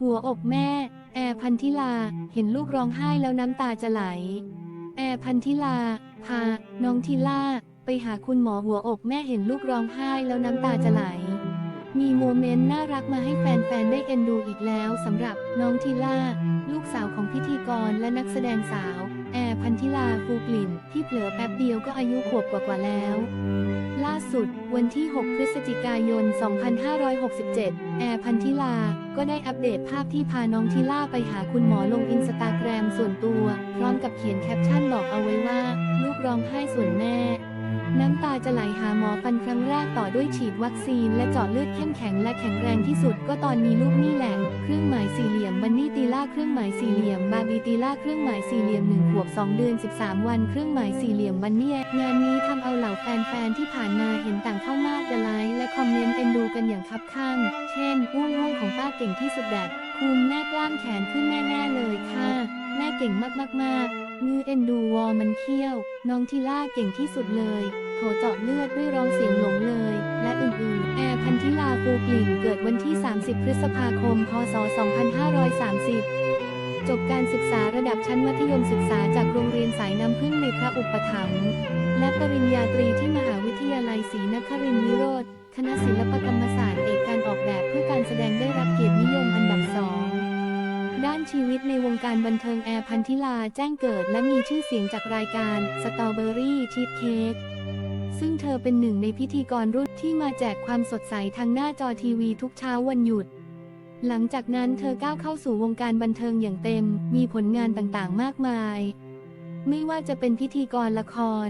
หัวอกแม่ แอร์พันธิลา เห็นลูกร้องไห้แล้วน้ำตาจะไหล แอร์พันธิลา พา น้องทิล่า ไปหาคุณหมอหัวอกแม่เห็นลูกร้องไห้แล้วน้ำตาจะไหล มีโมเมนต์น่ารักมาให้แฟนๆ ได้เอ็นดูอีกแล้วสำหรับน้องทิล่า ลูกสาวของพิธีกรและนักแสดงสาว แอร์พันธิลาฟูกลิ่น ที่เผลอแป๊บเดียวก็อายุขวบกว่าๆแล้ว ล่าสุดวันที่ 6 พฤศจิกายน 2567 แอร์พันธิลา ก็ได้อัปเดตภาพที่พาน้องทิล่าไปหาคุณหมอลงอินสตาแกรมส่วนตัว พร้อมกับเขียนแคปชั่นบอกเอาไว้ว่า ลูกร้องไห้ส่วนแม่ น้ำตาจะไหลหาหมอฟันครั้งแรกต่อด้วยฉีดวัคซีน และเจาะเลือดเข้มแข็งและแข็งแรงที่สุดก็ตอนมีลูกนี่แหละ เครื่องหมายสี่เหลี่ยมบันนี่ตีล่าเครื่องหมายสี่เหลี่ยมบาบีตีล่าเครื่องหมายสี่เหลี่ยมหนึ่งขวบสองเดือน13วันเครื่องหมายสี่เหลี่ยมบันนี่งานนี้ทำเอาเหล่าแฟนๆที่ผ่านมาเห็นต่างเข้ามากจะไลค์และคอมเมนต์เอ็นดูกันอย่างคับข้าง เช่นอ้วงห้งของป้าเก่งที่สุดแดดคุมแม่กล้ามแขนขึ้นแน่ๆเลยค่ะ แม่เก่งมากๆๆงือเอ็นดูวอมันเขี้ยว น้องทิล่าเก่งที่สุดเลยโถเจาะเลือดด้วยร้องเสียงหลงเลย และอื่นๆ แอร์พันธิลาฟูกลิ่นเกิดวันที่ 30 พฤษภาคม พศ 2530 จบการศึกษาระดับชั้นมัธยมศึกษาจากโรงเรียนสายน้ำพึ่งในพระอุปถัมภ์และปริญญาตรีที่มหาวิทยาลัยศรีนครินทร์วิโรธคณะศิลปกรรมศาสตร์เอกการออกแบบเพื่อการแสดงได้ การบันเทิงแอร์พันธิลาแจ้งเกิดและมีชื่อเสียงจากรายการสตรอเบอรี่ชีสเค้กซึ่งเธอเป็นหนึ่งในพิธีกรรุ่นที่มาแจกความสดใสทางหน้าจอทีวีทุกเช้าวันหยุด หลังจากนั้นเธอก้าวเข้าสู่วงการบันเทิงอย่างเต็ม มีผลงานต่างๆ มากมาย ไม่ว่าจะเป็นพิธีกรละคร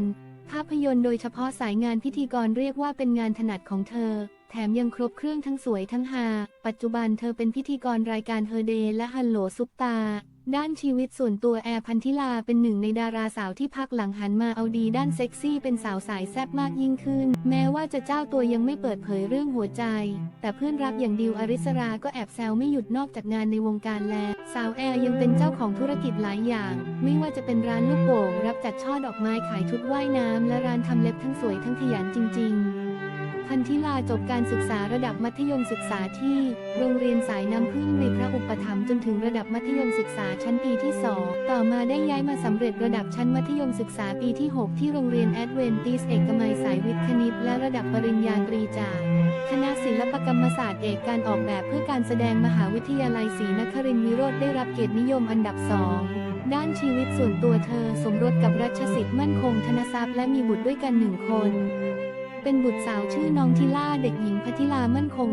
ภาพยนตร์โดยเฉพาะสายงานพิธีกรเรียกว่าเป็นงานถนัดของเธอ แถมยังครบเครื่องทั้งสวยทั้งฮา ปัจจุบันเธอเป็นพิธีกรรายการเฮอเดย์และฮัลโหลซุปตา ด้านชีวิตส่วนตัวแอร์พันธิลาเป็นหนึ่งในดาราสาวที่พักหลังหันมาเอาดีด้านเซ็กซี่เป็นสาวสายแซ่บมากยิ่งขึ้น แม้ว่าจะเจ้าตัวยังไม่เปิดเผยเรื่องหัวใจ แต่เพื่อนรักอย่างดิวอริสราก็แอบแซวไม่หยุดนอกจากงานในวงการแล้ว สาวแอร์ยังเป็นเจ้าของธุรกิจหลายอย่าง ไม่ว่าจะเป็นร้านลูกโป่งรับจัดช่อดอกไม้ขายชุดว่ายน้ำและร้านทำเล็บทั้งสวยทั้งขยันจริง ๆ พันธิลาจบการศึกษาระดับมัธยมศึกษาที่โรงเรียนสายน้ำพึ่งในพระอุปถัมภ์จนถึงระดับมัธยมศึกษาชั้นปีที่ 2 ต่อมาได้ย้ายมาสำเร็จระดับชั้นมัธยมศึกษาปีที่ 6 ที่โรงเรียนแอดเวนติสเอกมัยสายวิทย์คณิต และระดับปริญญาตรีจากคณะศิลปกรรมศาสตร์เอกการออกแบบเพื่อการแสดงมหาวิทยาลัยศรีนครินทร์วิโรธได้รับเกียรตินิยมอันดับสองด้านชีวิตส่วนตัวเธอสมรสกับรัชสิทธิ์มั่นคงธนทรัพย์และมีบุตรด้วยกันหนึ่งคน เป็นบุตรสาวชื่อน้องทิล่าเด็กหญิงพัทิลามั่นคง